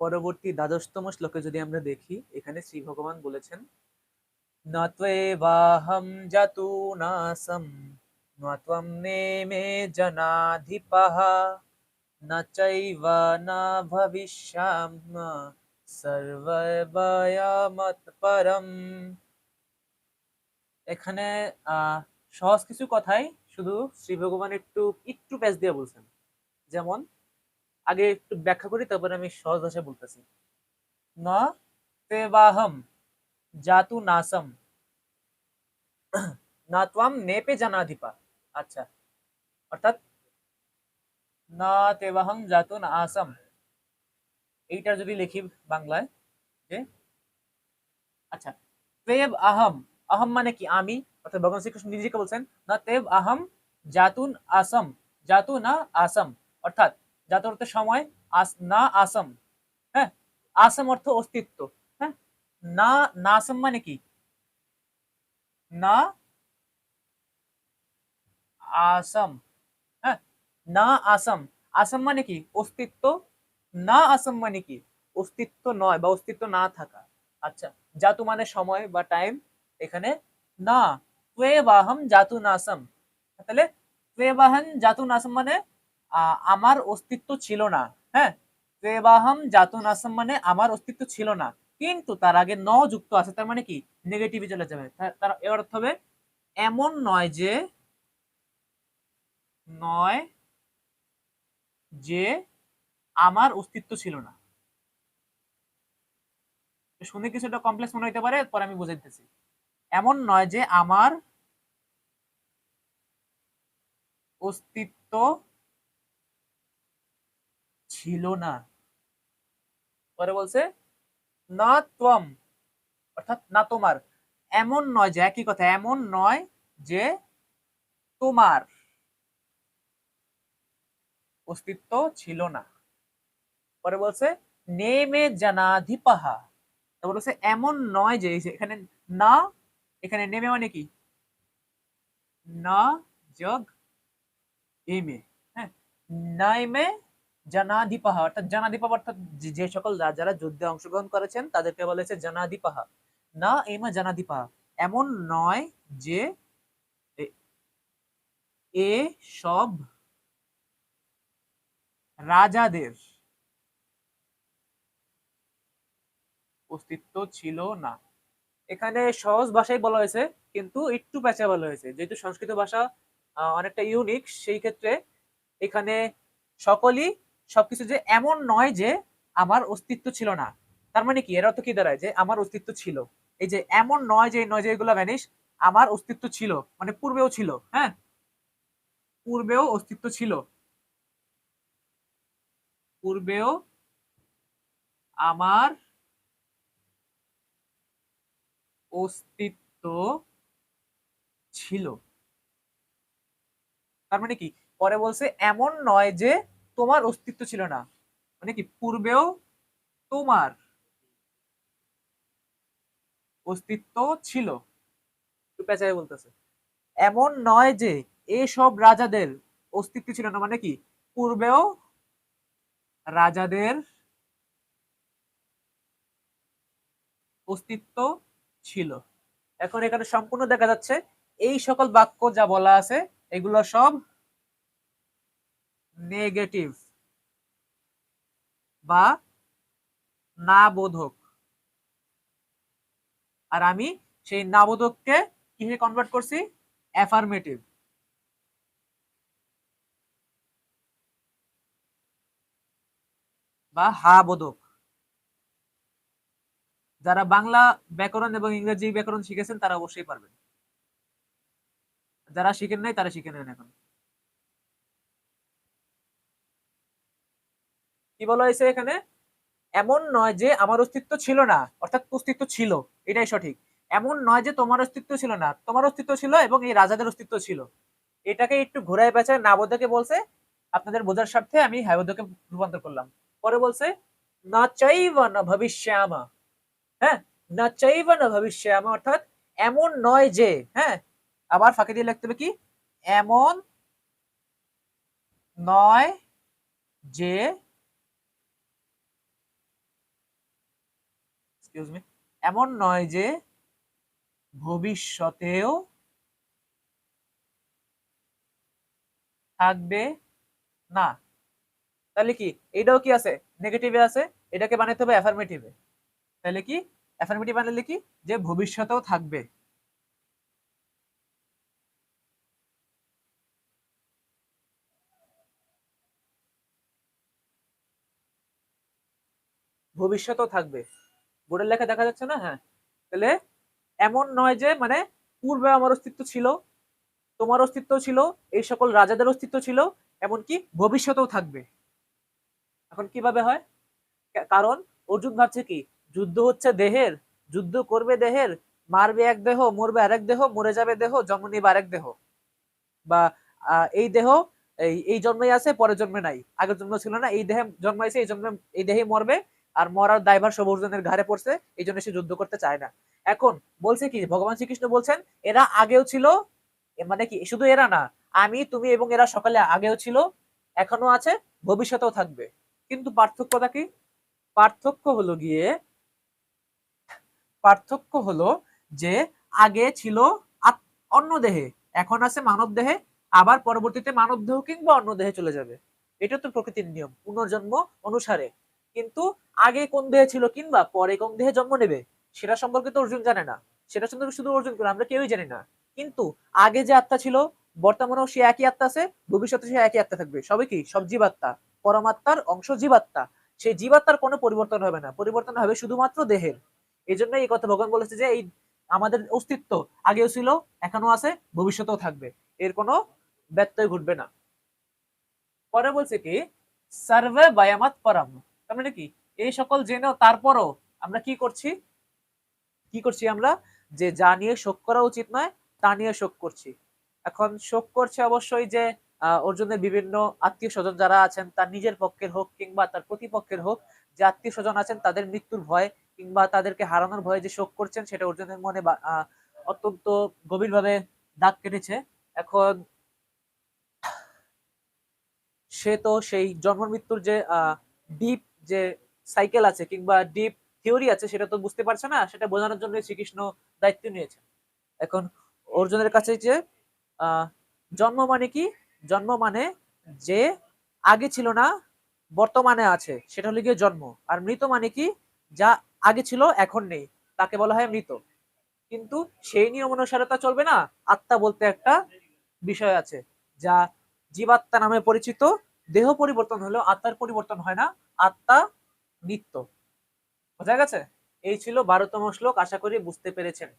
পরবর্তী দ্বাদশতম শ্লোকে যদি আমরা দেখি, এখানে শ্রী ভগবান বলেছেন নত্বেবাহম জাতু নাসম নত্বম নেমে জনাধিপহ ন চৈব ন ভবিষ্যাম সর্বভয়মৎপরম এখানে আহ সহজ কিছু কথাই শুধু শ্রী ভগবান একটু একটু প্যাচ দিয়ে বলছেন। যেমন আগে একটু ব্যাখ্যা করি, তারপরে আমি সহজ ভাষায় বলতেছি। ন তেবাহম জাতু নাসম। না ত্বাম নেপে জানাধিপা। আচ্ছা। অর্থাৎ, না তেবাহম জাতু না আসম এইটা যদি লিখি বাংলায়, যে আচ্ছা তেব আহম। আহম মানে কি? আমি, অর্থাৎ ভগবান শ্রীকৃষ্ণ নিজেকে বলছেন। না তেব আহম জাতুন আসম জাতু না আসম। অর্থাৎ জাতু অর্থ সময়, আস, না আসম হ্যাঁ? আসম অর্থ অস্তিত্ব হ্যাঁ? না নাসম মানে কি? না আসম হ্যাঁ? না আসম আসম মানে কি? অস্তিত্ব, না আসম মানে কি? অস্তিত্ব নয় বা অস্তিত্ব না থাকা। আচ্ছা জাতু মানে সময় বা টাইম এখানে না, ত্বে বাহম জাতু নাসম তাহলে ত্বে বাহন জাতু নাসম মানে আমার অস্তিত্ব ছিল না। হ্যাঁ? ত্বে বাহম জাতু নাসম মানে আমার অস্তিত্ব ছিল না। কিন্তু তার আগে ন যুক্ত আছে, তার মানে কি? নেগেটিভে চলে যাবে। তার, এর অর্থ হবে এমন নয় যে নয় যে আমার অস্তিত্ব ছিল না। শুনে কিছু কিছুটা কমপ্লেক্স মনে হইতে পারে, পরে আমি বুঝে দিতেছি এমন নয় যে আমার অস্তিত্ব ছিল না। পরে বলছে, না ত্বম, অর্থাৎ না তোমার, এমন নয় যে, একই কথা, এমন নয় যে তোমার অস্তিত্ব ছিল না। পরে বলছে, নেমে জানাধিপাহা। তারপর বলছে, এমন নয় যে এখানে না, এখানে নেমে মানে কি? না, যোগ, এমে হ্যাঁ নাইমে জানাধিপাহা, অর্থাৎ জানাধিপাহা অর্থাৎ যে- সকল রাজারা যুদ্ধে অংশগ্রহণ করেছেন, তাদেরকে বলেছে জানাধিপাহা। না, এমা জানাধিপাহা। এমন নয় যে এ- সব রাজাদের অস্তিত্ব ছিল না। এখানে সহজ ভাষায় বলা হয়েছে, কিন্তু একটু পেঁচা বলা হয়েছে। যেহেতু সংস্কৃত ভাষা অনেকটা ইউনিক সেই ক্ষেত্রে এখানে সকলই সবকিছু যে এমন নয় যে আমার অস্তিত্ব ছিল না। তার মানে কি? এর অর্থ কি দাঁড়ায়? যে আমার অস্তিত্ব ছিল। এই যে এমন নয় যে নয় যে এগুলো ভ্যানিশ আমার অস্তিত্ব ছিল। মানে পূর্বেও ছিল হ্যাঁ? পূর্বেও অস্তিত্ব ছিল। পূর্বেও আমার অস্তিত্ব ছিল। তার মানে কি? পরে বলছে, এমন নয় যে তোমার অস্তিত্ব ছিল না। মানে কি, পূর্বেও তোমার অস্তিত্ব ছিল। পেঁচায় বলতেছে, এমন নয় যে এসব রাজাদের অস্তিত্ব ছিল না। মানে কি, পূর্বেও রাজাদের অস্তিত্ব ছিল। এখন এখানে সম্পূর্ণ দেখা যাচ্ছে, এই সকল বাক্য যা বলা আছে, এগুলো সব নেগেটিভ বা না বোধক আর আমি সেই না বোধককে কীভাবে কনভার্ট করছি? অ্যাফার্মেটিভ বা হা বোধক যারা বাংলা ব্যাকরণ এবং ইংরেজি ব্যাকরণ শিখেছেন তারা অবশ্যই পারবেন। যারা শিখেন নাই তারা শিখে নেন এখন। কি বলা হয়েছে এখানে? এমন নয় যে আমার অস্তিত্ব ছিল না। অর্থাৎ অস্তিত্ব ছিল, এটাই সঠিক। এমন নয় যে তোমার অস্তিত্ব ছিল না। তোমার অস্তিত্ব ছিল এবং এই রাজাদের অস্তিত্ব ছিল। এটাকে একটু ঘোরায় পেঁচায় নাবোধকে বলছে, আপনাদের বোঝার স্বার্থে আমি হাইবোধকে রূপান্তর করলাম। পরে বলছে, না চাইব না ভবিষ্যামা। হ্যাঁ? না চাইব না ভবিষ্যামা। অর্থাৎ এমন নয় যে হ্যাঁ? আবার ফাঁকে দিয়ে লিখতে হবে কি? এমন নয় যে এক্সকিউজ মি এমন নয় যে ভবিষ্যতেও থাকবে না। তাহলে কি? এটাও কি আছে? নেগেটিভে আছে? এটাকে বানাতে হবে অ্যাফার্মেটিভে তাহলে কি? অ্যাফার্মেটিভ বানালে কি? যে ভবিষ্যতেও থাকবে। ভবিষ্যতেও থাকবে। বোর্ডের লেখা দেখা যাচ্ছে না? হ্যাঁ। তাহলে এমন নয় যে মানে পূর্বে আমার অস্তিত্ব ছিল, তোমার অস্তিত্ব ছিল, এই সকল রাজাদের অস্তিত্ব ছিল, এমনকি ভবিষ্যতেও থাকবে। এখন কীভাবে হয়? কারণ অর্জুন ভাবছে কি, যুদ্ধ হচ্ছে দেহের, যুদ্ধ করবে দেহের, মারবে এক দেহ, মরবে আরেক দেহ, মরে যাবে দেহ, জন্ম নিবে আরেক দেহ। বা এই দেহ, এই এই জন্মেই আছে, পরের জন্মে নাই। আগের জন্ম ছিল না, এই দেহে জন্মাইছে, এই জন্মে, এই দেহে মরবে আর মরার দায়ভার সব অর্জুনের ঘাড়ে পড়ছে এই জন্য সে যুদ্ধ করতে চায় না। এখন বলছে কি, ভগবান শ্রীকৃষ্ণ বলছেন, এরা আগেও ছিল মানে কি শুধু এরা না, আমি, তুমি এবং এরা সকালে আগেও ছিল, এখনও আছে, ভবিষ্যতেও থাকবে। কিন্তু পার্থক্যটা কি? পার্থক্য হলো গিয়ে, পার্থক্য হলো যে আগে ছিল অন্য দেহে, এখন আছে মানব দেহে, আবার পরবর্তীতে মানব দেহ কিংবা অন্য দেহে চলে যাবে। এটা তো প্রকৃতির নিয়ম, পুনর্জন্ম অনুসারে। কিন্তু আগে কোন দেহে ছিল কিংবা পরে কোন দেহে জন্ম নেবে, সেটা সম্পর্কে তো অর্জুন জানে না। সেটা সম্পর্কে শুধু অর্জুন করে আমরা কেউই জানি না। কিন্তু আগে যে আত্মা ছিল, বর্তমানেও সে একই আত্মা আছে, ভবিষ্যতে সে একই আত্মা থাকবে। সবই কি? সব জীবাত্মা। পরমাত্মার অংশ জীবাত্মা। সেই জীবাত্মার কোনো পরিবর্তন হবে না। পরিবর্তন হবে শুধুমাত্র দেহের। এই জন্য এই কথা ভগবান বলেছে যে, এই আমাদের অস্তিত্ব আগেও ছিল এখনও আছে, ভবিষ্যতেও থাকবে। এর কোনো ব্যত্যয় ঘটবে না। পরে বলছে কি সার্ভে বায়ামাত পরাম। তার মানে কি? এই সকল জেনেও তারপরও আমরা কি করছি? কি করছি আমরা? যে যা নিয়ে শোক করা উচিত নয়, তা নিয়ে শোক করছি। এখন শোক করছে অবশ্যই যে অর্জুনের বিভিন্ন আত্মীয় স্বজন যারা আছেন, তার নিজের পক্ষের হোক কিংবা তার প্রতিপক্ষের হোক, যে আত্মীয় স্বজন আছেন, তাদের মৃত্যুর ভয় কিংবা তাদেরকে হারানোর ভয়ে যে শোক করছেন, সেটা অর্জুনের মনে অত্যন্ত গভীরভাবে দাগ কেটেছে। এখন সে তো সেই জন্ম মৃত্যুর যে আহ ডিপ যে সাইকেল আছে কিংবা ডিপ থিওরি আছে, সেটা তো বুঝতে পারছে না, সেটা বোঝানোর জন্য শ্রীকৃষ্ণ দায়িত্ব নিয়েছে এখন অর্জুনের কাছে যে জন্ম মানে কি? জন্ম মানে যে আগে ছিল না, বর্তমানে আছে, সেটা হলো গিয়ে জন্ম। আর মৃত মানে কি? যা আগে ছিল, এখন নেই, তাকে বলা হয় মৃত। কিন্তু সেই নিয়ম অনুসারে তা চলবে না, আত্মা বলতে একটা বিষয় আছে, যা জীবাত্মা নামে পরিচিত, দেহ পরিবর্তন হলেও আত্মার পরিবর্তন হয় না আত্মা নিত্য। বোঝা গেছে? এই ছিল বারোতম শ্লোক আশা করি বুঝতে পেরেছেন।